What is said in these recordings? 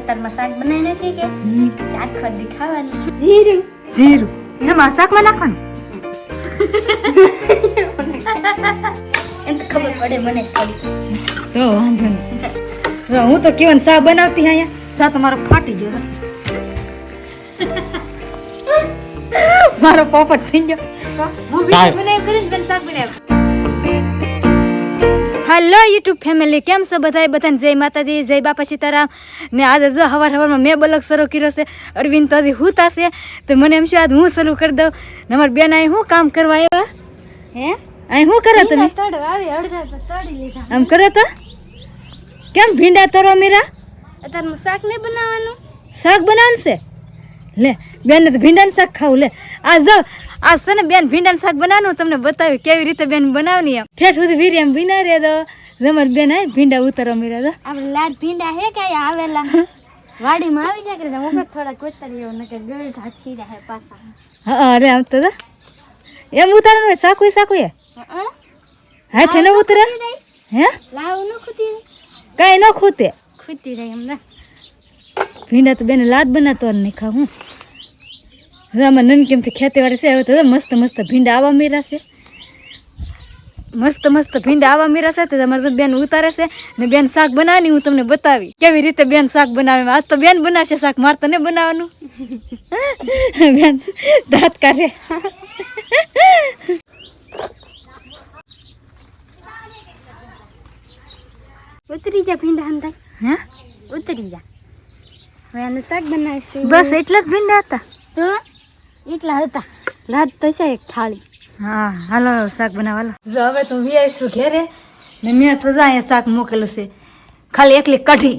અત્યારમાં શાક બનાવી નાખી કે શાક ખરી ખાવાની. જીરું. જીરું. એમાં શાકમાં નાખવાનું? એમ તો ખબર પડે મને થોડી તો વાંધો નહીં. હું તો કેવન શા બનાવતી અહીંયા. શા તમારો ફાટી ગયો મારો પોપટ થઈ ગયો. હું કાંઈ. બનાવી કરીશ બેન શાક બનાવ હેલો યુટ્યુબ ફેમિલી કેમ છો બધાય? બધાને જય માતાજી જય બાપા સીતારામ. ને આજે જો હવાર હવારમાં મેં બલક શરૂ કર્યો છે અરવિંદ તો હજી હું તાશે તો મને એમ છે આજ હું શરૂ કરી દઉં. ને અમારી બેન અહીં શું કામ કરવા આવ્યા? હે? અહીં શું કરો તમે? આમ કરો તો? કેમ ભીંડા તરો મીરા? અત્યારે શાક નહીં બનાવવાનું. શાક બનાવવાનું છે? લે બેન તો ભીંડાનું શાક ખાવું લે. આ જો આ છે ને બેન ભીંડાનું શાક બનાવવાનું તમને બતાવ્યું કેવી રીતે બેન બનાવની એમ. ઠેઠ સુધી વીર એમ ભીના રે દો જમર બેન આય ભીંડા ઉતારવા મીરા દો આપણે લાડ ભીંડા હે કે આવેલા? વાડીમાં આવી જાય કે હું થોડા કોતરીઓ એવું કે ગળી ઘાસી જાય પાછા. હા અરે આમ તો. એમ ઉતારવાનું હોય શાકુય શાકુય હા હાથે ન ઉતરે? હે? લાવ ન ખૂતી કાંઈ ન ખૂતે ખૂતી રહી એમ ના. ભીંડા તો બેન લાડ બનાતો નહીં ખાઉં હું હવે આમાં નનકીમથી ખેતીવાડી છે હવે તો મસ્ત મસ્ત ભીંડા આવા મીરા છે. મસ્ત મસ્ત ભીંડા આવા મીરા છે તો તમારે બેન ઉતારે છે ને બેન શાક બનાવવાની હું તમને બતાવી. કેવી રીતે બેન શાક બનાવે? આજ તો બેન બનાવશે શાક મારે તો ને બનાવવાનું. બેન દાંત કાઢે. ઉતરી જા ભીંડા અંદર. હે? ઉતરી જા. હવે આનું શાક બનાવીશું. બસ એટલા જ ભીંડા હતા. તો એટલા હતા. લાડ તો છે એક થાળી. હા હાલો શાક બનાવ હાલો. જો હવે તો વિયાઈશું ઘેરે ને મેં તો જા અહીંયા શાક મોકેલું છે. ખાલી એકલી કઢી.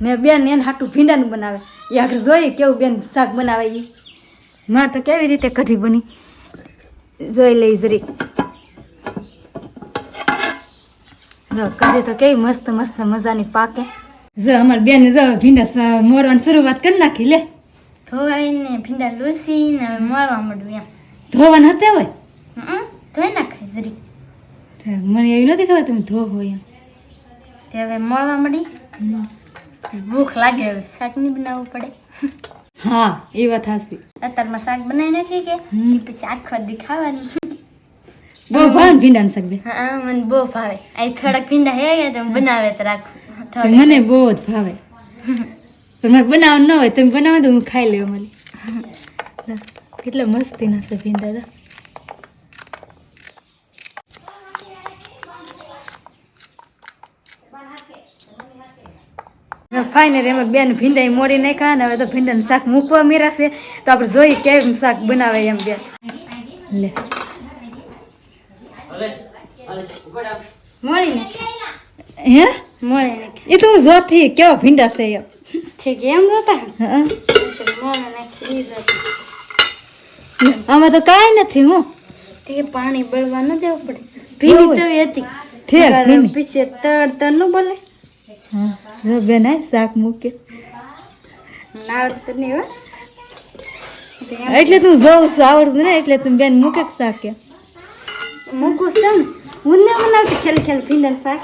ને બેન એને હાટું ભીંડાનું બનાવે. એ આગળ જોઈએ કેવું બેન શાક બનાવે એ મારે તો કેવી રીતે કઢી બની? જોઈ લઈ જરી. જો કઢી તો કેવી મસ્ત મસ્ત મજાની પાકે. જો અમારી બેન જો ભીંડા મોડવાની મોરવાની શરૂઆત કરી નાખી લે. ધોવાઈને ભીંડા લૂસીને હવે મળવા મળ્યું એમ. ધોવાના હતા હોય? ધોઈ નાખાય જરી. મને એવી નથી ખબર તમે ધોવો એમ. તે હવે મળવા મળી ભૂખ લાગે હવે શાક નહીં બનાવવું પડે. હા એ વાત હાસી અત્યારમાં શાક બનાવી નાખી કે. પછી આખો દેખાવાનું ખાવાની. બહુ ભાન ભીંડા શાક બે. હા મને બહુ ભાવે. અહીં થોડાક ભીંડા હે ગયા તો બનાવે તો રાખું. મને બહુ જ ભાવે. પણ મારે બનાવવાનું ન હોય તમે બનાવો તો હું ખાઈ લેવા મળી. કેટલા મસ્તી ના છે ભીંડા તો ફાઇનલ એમાં બેન ભીંડા મોડી નાખ્યા ને હવે તો ભીંડાનું શાક મૂકવા મેરાશે તો આપણે જોઈએ કેમ શાક બનાવે એમ બેન. લે. મળી નાખી. હે? મળી નાખી. એ તો હું જોતી કેવા ભીંડા છે એમ. ઠીક એમ નતા. આમાં તો કાંઈ નથી હું તે પાણી બળવા ન દેવું પડે ભીની બહુ. તો હતી ઠીક. પછી તળ તળ ન બોલે હા બેન શાક મૂકે આવડતું નહીં હો એટલે તું જોઉં છું આવડતું ને એટલે તું બેન મૂકે શાક. મૂકું છે ને હું ને બનાવતી ખેલ ખેલ ભીંડા શાક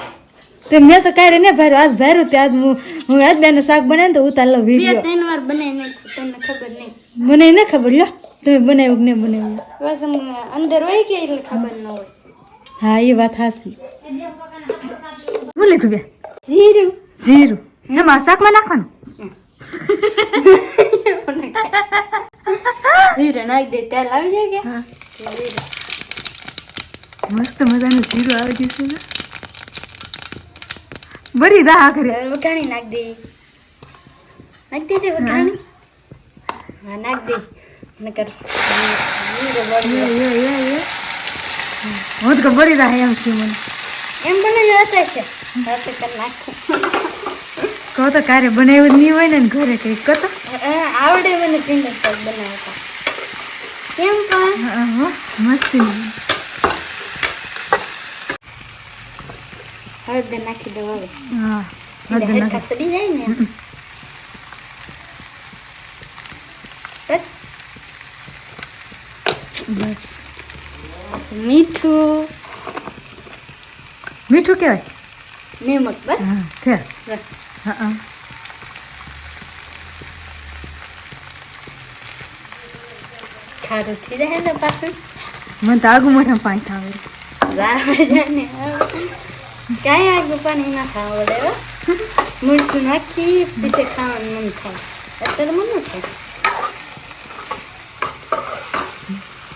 તે મેં તો કાંઈ ને ભાઈ આજ ભાર્યું તે આજ હું હું આજ બેન શાક બનાવ્યું તો ઉતાર લો બે વીડિયો ત્રણ વાર બનાવી નાખ્યું તમને ખબર નહીં. મને ન ખબર લ્યો. તમે બનાવ્યું કે નહીં બનાવ્યું? બસ અંદર હોય કે એટલે ખબર ન હોય. હા એ વાત હાસી શું લીધું બે? જીરું. જીરું. એમાં શાકમાં નાખવાનું? જીરું નાખી દે તેલ આવી જાય કે? હા. મસ્ત મજાનું જીરું આવી ગયું દા આખરે હવે વઘાણી નાખ દે દેજે વઘાણી હા તો બરી દા એમ છે મને એમ બને હતા છે રાતે કરી નાખું કહો તો કારે બનાવ્યું જ નહીં હોય ને ઘરે કંઈક કહો તો આવડે મને પિંડ બનાવતા કેમ પણ મસ્તી હળદર નાખી દઉં હવે હા હળદર નાખી સડી જાય ને બસ બસ મીઠું મીઠું કહેવાય નિમક બસ હા છે હા હા ખારું થઈ જાય ને પાછું મને તો આગું મોટા પાણી આવે આગળ પાણી ના ખાવા હો. મૂળતું નાખી પીછે ખાવાનું મન થાય અત્યારે મન ન થાય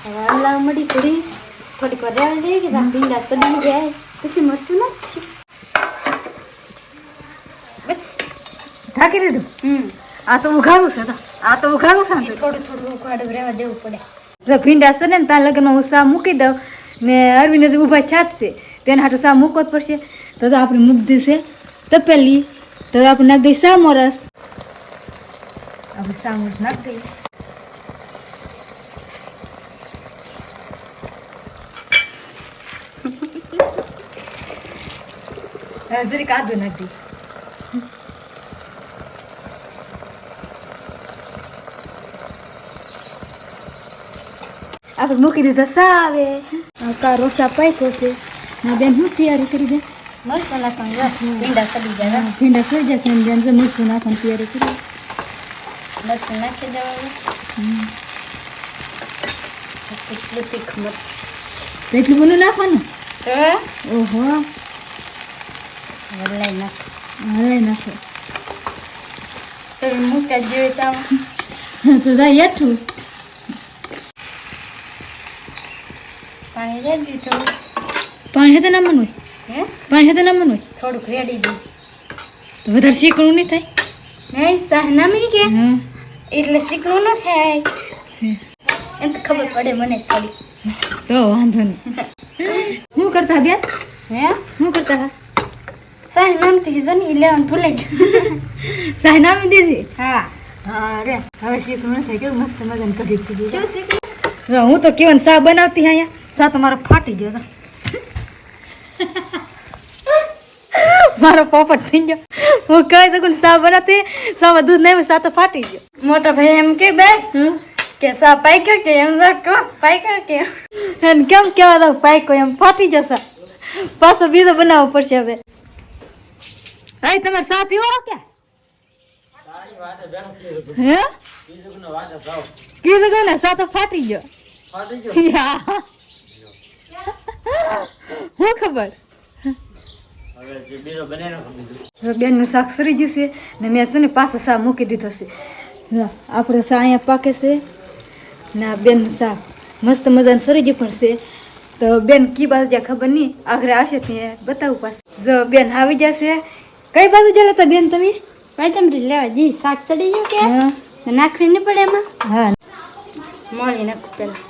હવે અલ્લાહ મળી ઘડી થોડીક વાર રહેવા દે કે હમ આ તો ઉઘાડું છે આ તો ઉઘાડું છે થોડું થોડું ઉકાળું રહેવા દેવું મૂકી દઉં ને અરવિંદ ઊભા ઊભા છાતશે તેને હાટું સા મૂકવો પડશે. તો તો આપણે મૂકી દઈશે તપેલી. તો આપણે નાખી દઈએ સામો રસ આપણે સામો રસ નાખી દઈએ. જરીક આદુ નાખી આપણે મૂકી દીધા સાવે કા રોસા પાઈ છે. ના બેન શું તૈયારી કરી દે. મરચું નાખવાનું ભીંડા સડી જાય. ભીંડા થઈ જશે ને બેન મરચું નાખવાની તૈયારી કરી મરચું નાખી દેવાનું. એટલું તીખું મરચું એટલું બધું નાખવાનું? ઓહો. વલાઈ નાખ. હલાઈ નાખો. મૂકા જોઈએ તો. તો જાય હેઠું પાણી રેડી દીધું પાણી હેતે નામવાનું હોય? હે? પાણી હેતે નામવાનું હોય? થોડુંક રેડી દઉં વધારે શીખણું નહીં થાય? નહીં સાહ નામી કે? હા એટલે શીખવું ન થાય. એમ તો ખબર પડે મને થોડી. તો વાંધો નહીં. શું કરતા બેન? હે? શું કરતા હા? સાહ નામથી જો ને લેવાનું ભૂલાઈ જ. સાહી નામ દીધી? હા. હા રે. હવે ન થાય. કેવું મસ્ત મજાને કરી દીધી. શું શીખણું હું તો કેવું સા બનાવતી અહીંયા. સા તો મારો ફાટી ગયો તો. મારો પોપટ થઈ ગયો. હું કહી દઉં સા બનાવતી સામાં દૂધ નહીં સા તો ફાટી ગયો. મોટા ભાઈ એમ કે બે હમ? કે સા પાક્યો કે એમ કહો પાક્યો કે એને કેમ કહેવા દઉં પાઈકો એમ ફાટી જશે. પાછો બીજો બનાવવો પડશે હવે. ભાઈ તમારે સા પીવો કે? હે? કીધું કહું ને સા તો ફાટી ગયો. યા. હું ખબર? હવે બેનનું શાક સરી ગયું છે ને મેં છે ને પાછો શા મૂકી દીધો છે. આપણે શા અહીંયા પાકે છે ને આ બેનનું શાક મસ્ત મજાનું સરી ગયું પણ છે. તો બેન કી બાજુ જાય ખબર નહીં આખરે આવશે ત્યાં બતાવું પાછું. જો બેન આવી જશે કઈ બાજુ ચાલે તો બેન તમે? કોથમરી લેવા જી શાક સડી ગયું કે? હા. નાખવી નહીં પડે એમાં? હા. મોળી નાખું પેલા.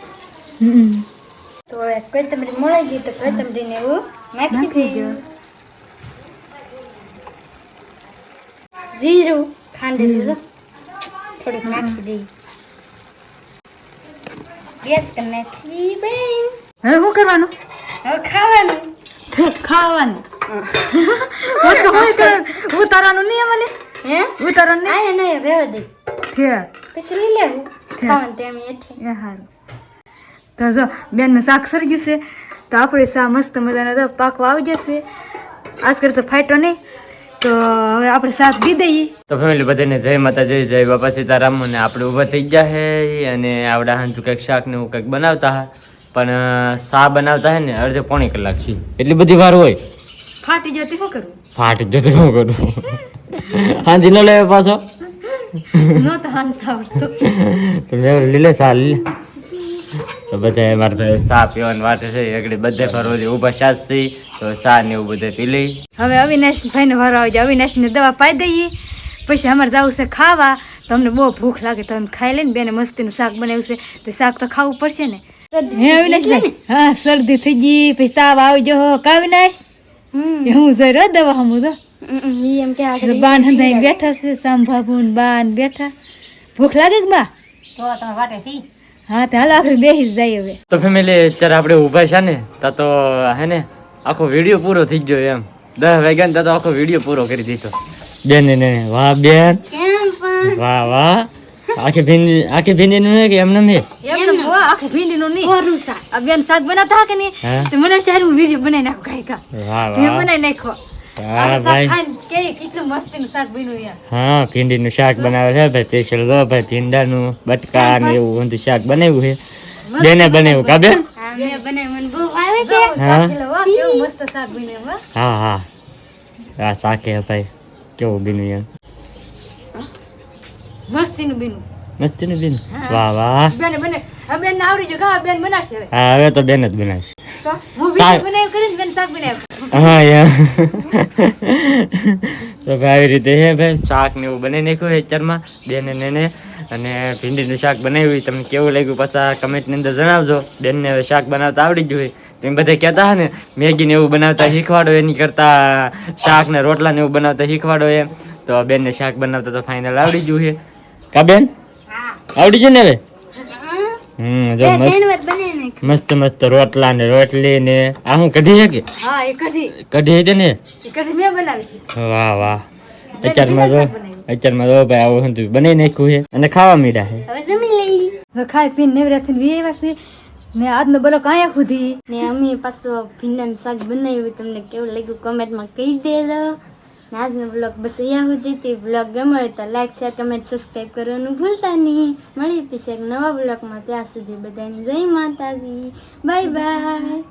તો હવે કોથમરી મળી ગઈ તો કોથમરીને એવું નાખી નાખી જીરું ખાંડી લીધું. થોડીક નાખી દઈ ગેસ કરી નાખી બેન. હવે શું કરવાનું? હવે ખાવાનું. ખાવાનું. હું. તો શું કરું? ઉતારવાનું નહીં અમારે? હે? ઉતારવાનું નહીં? આ નહીં રહેવા દે. ઠીક. પછી લઈ લેવું. ખાવાનું ટાઈમ હેઠે. એ સારું તો જો બેનનું શાક સરી ગયું છે. તો આપણે શા મસ્ત મજાનો તો પાકવા આવી જશે. આજકાલ તો ફાટો નહીં. તો હવે આપણે સાથ દી દઈએ. તો ફેમિલી બધાને જય માતાજી જય બાપા સીતારામ. અને આપણે ઊભા થઈ ગયા હે અને આવડા હાંજુ કંઈક શાક ને એવું કંઈક બનાવતા હા. પણ સા બનાવતા હે ને અડધે પોણી કલાક છે એટલી બધી વાર હોય? ફાટી જતી શું કરું? ફાટી જતી શું કરું? હાંજી ન લેવે પાછો? ન તો હાંડતા આવડતો. તો મેં લીલે સા લીલે તો બધા મારા ભાઈ શા પીવાની વાત છે. એકડી બધે ફરવા ઊભા શાક તો શા ને એવું બધે પી લઈ. હવે અવિનાશ ભાઈને ભરવા આવજો. અવિનાશ ને દવા પાઈ દઈએ. પછી અમારે જવું છે ખાવા. તો અમને બહુ ભૂખ લાગે તો અમે ખાઈ લઈને બેને મસ્તીનું શાક બનાવ્યું છે. તો શાક તો ખાવું પડશે ને? હે અવિનાશભાઈ? હા શરદી થઈ ગઈ. પછી તાવ આવજો. કા અવિનાશ? હું જોઈ રહ્યો દવા હમું તો? એમ કે બાન હંધાઈ બેઠા છે સાંભાબુ બાન બેઠા. ભૂખ લાગે કે બા? તો તમે વાટે સી? હા તો હાલો બેસી જાય હવે. તો ફેમિલી અત્યારે આપણે ઊભા છે ને તા તો હે ને આખો વીડિયો પૂરો થઈ ગયો એમ. દસ વાગ્યા ને તો આખો વીડિયો પૂરો કરી દીધો. બેન ને વાહ બેન. વાહ વાહ. આખી ભીંડી આખી ભીંડી નું કે એમને મેં નું આખી ભીંડીનું નહીં. કોરું શાક. આ બેન શાક બનાવતા હા કે નહીં? તો મને ચાર હું વીડિયો બનાવી નાખું ખાઈ કા બનાવી નાખો હા ભાઈ. કેટલું મસ્તીનું શાક બન્યું યાર હા ભીંડીનું શાક બનાવે છે ભાઈ સ્પેશિયલ જો ભાઈ ભીંડાનું બટકા ને એવું ઊંધું શાક બનાવ્યું છે. બેને બનાવ્યું કા બેન? હા મેં બનાવી મને બહુ આવે છે. જો હા. શાક એટલે વાહ કેવું મસ્ત શાક બન્યું હો. હા હા. આ ભાઈ કેવું બીનું યાર મસ્તીનું બન્યું. મસ્તી ને બેન? વાહ વાહ. બેન બને હવે બેન આવરી જો કા બેન બનાવશે હવે. હા હવે તો બેન જ બનાવશે. તો હું બીજું બનાવ્યું કરીશ બેન શાક બનાવ્યું? હા યાર તો ભાઈ આવી રીતે હે ભાઈ શાક ને એવું બનાવી નાખ્યું છે ચરમાં બેને ને ને અને ભીંડીનું શાક બનાવ્યું તમને કેવું લાગ્યું પાછા કમેન્ટની અંદર જણાવજો. બેનને હવે શાક બનાવતા આવડી ગયું હોય તમે બધા કહેતા હા ને મેગી ને એવું બનાવતા શીખવાડો એની કરતા શાક ને રોટલા ને એવું બનાવતા શીખવાડો એમ તો બેનને શાક બનાવતા તો ફાઇનલ આવડી ગયું છે કા બેન? આવડી ગયું ને હવે? હમ જો મસ્ત બનાવી મસ્ત મસ્ત રોટલા ને રોટલી ને આ હું કઢી છે કે? હા એ કઢી. કઢી છે ને? એ કઢી મેં બનાવી છે. વાહ વાહ. અત્યારમાં જો. અત્યારમાં જો ભાઈ આવું હતું બનાવી નાખ્યું છે અને ખાવા મીડા છે. હવે જમી લઈ હવે ખાઈ પીને નેવરા વી આવ્યા છે ને આજનો બોલો કાયા સુધી. ને અમે પાછું ને શાક બનાવ્યું તમને કેવું લાગ્યું? કોમેન્ટમાં કહી દેજો. આજનો બ્લોગ બસ અહીંયા સુધી તે બ્લોગ ગમે હોય તો લાઈક શેર કમેન્ટ સબસ્ક્રાઈબ કરવાનું ભૂલતા નહીં. મળી પછી એક નવા બ્લોગમાં ત્યાં સુધી બધાની જય માતાજી. Bye bye